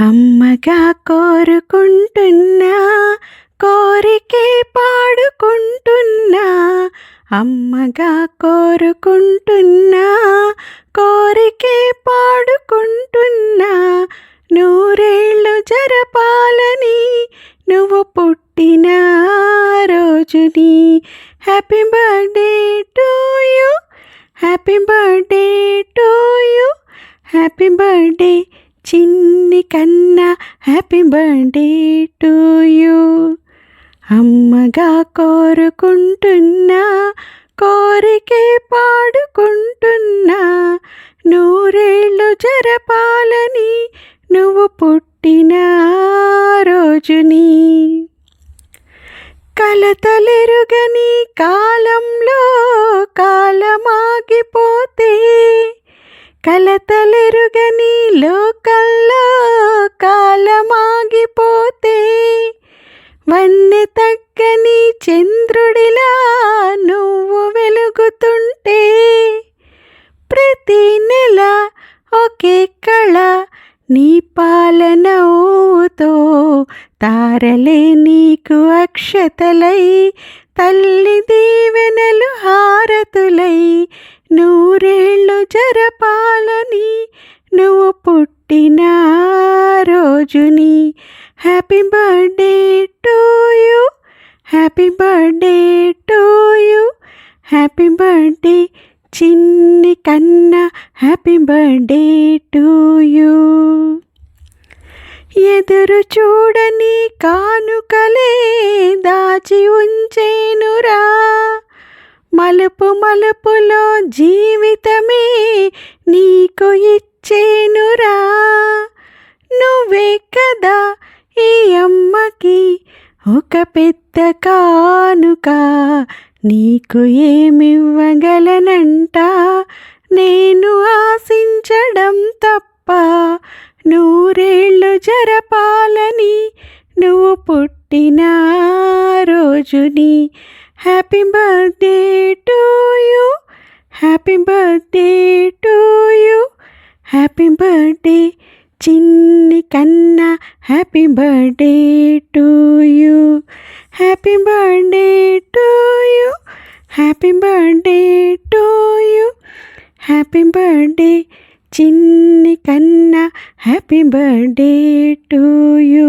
అమ్మగా కోరుకుంటున్నా కోరికే పాడుకుంటున్నా అమ్మగా కోరుకుంటున్నా కోరికే పాడుకుంటున్నా నూరేళ్ళు జరపాలని నువ్వు పుట్టిన రోజుని happy birthday to you happy birthday to you happy birthday చిన్ని కన్నా హ్యాపీ బర్త్డే టు యూ అమ్మగా కోరుకుంటున్నా కోరికే పాడుకుంటున్నా నూరేళ్ళు జరపాలని నువ్వు పుట్టిన రోజుని కలతలెరుగని కాలంలో కాలమాగిపోతే కలతలెరుగని లోకల్లో కాలమాగిపోతే వన్నె తగ్గని చంద్రుడిలా నువ్వు వెలుగుతుంటే ప్రతి నెల ఒకే కళ నీ పాలనవుతో తారలే నీకు అక్షతలై తల్లిదే పుట్టిన రోజుని happy birthday to you. Happy birthday to you. Happy birthday చిన్ని కన్నా. Happy birthday to you. ఎదురు చూడని కానుకలే దాచి ఉంచేనురా. మలుపు మలుపులో జీవితమే నీ అమ్మకి ఒక పెద్ద కానుక నీకు ఏమివ్వగలనంట? నేను ఆశించడం తప్ప నూరేళ్ళు జరపాలని నువ్వు పుట్టిన రోజుని happy birthday to you happy birthday to you happy birthday చిన్ని కన్నా happy birthday to you happy birthday to you happy birthday to you happy birthday చిన్ని కన్నా హ్యాపీ బర్త్డే టు యూ